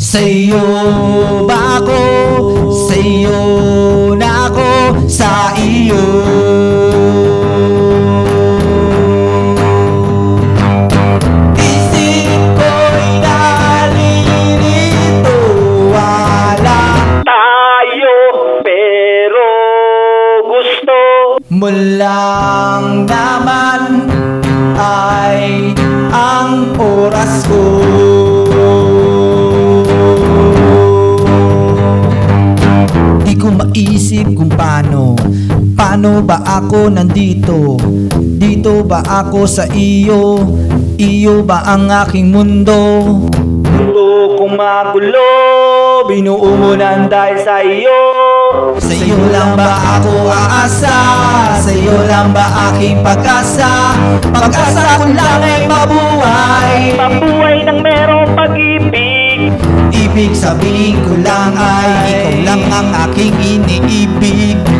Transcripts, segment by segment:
Sa'yo ba ako? Sa'yo na ako? Sa iyo. Tayo, pero gusto mo naman ay ang oras ko. Ba ako nandito? Dito ba ako sa iyo? Iyo ba ang aking mundo? Mundo kong magulo Binuo mo ng dahil sa iyo Sa iyo lang ba ako aasa? Sa iyo lang ba aking pag-asa? Pag-asa ko lang ay mabuhay Mabuhay ng merong pag-ibig Ibig sabihin ko lang ay Ikaw lang ang aking iniibig Ibig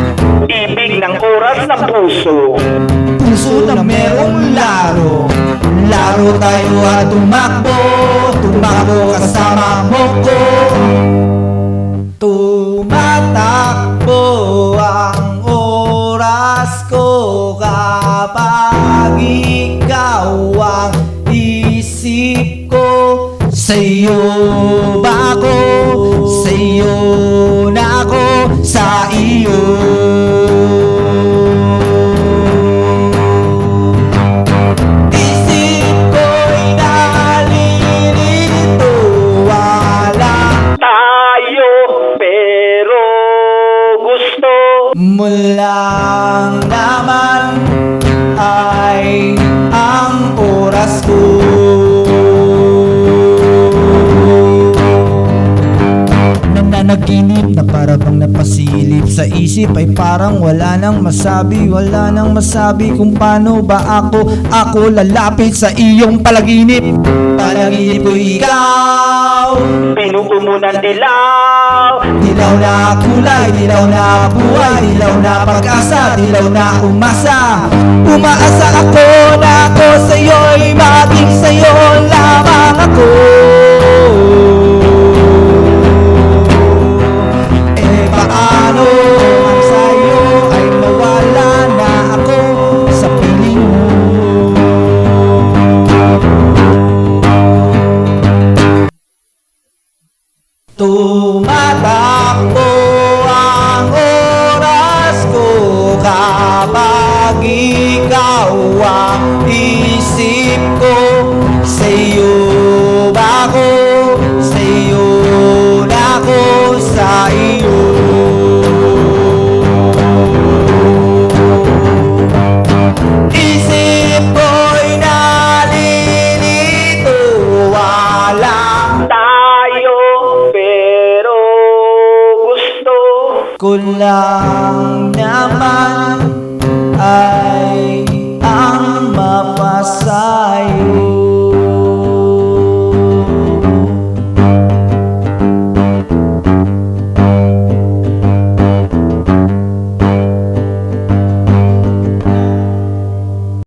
ng oras ng puso. Puso na merong laro. Laro tayo at tumakbo. Tumakbo kasama mo ko. Tumatakbo ang oras ko Kapag ikaw ang isip ko Sa'yo mo Nananaginip na para bang napasilip Sa isip ay parang wala nang masabi Wala nang masabi kung paano ba ako Ako lalapit sa iyong palaginip Palaginip ko ikaw. Ng dilaw. Dilaw na kulay, dilaw na buhay Dilaw na pag-asa, dilaw na umasa. Umaasa Tumatakbo ang oras ko kapag ikaw ang isip ko naman ay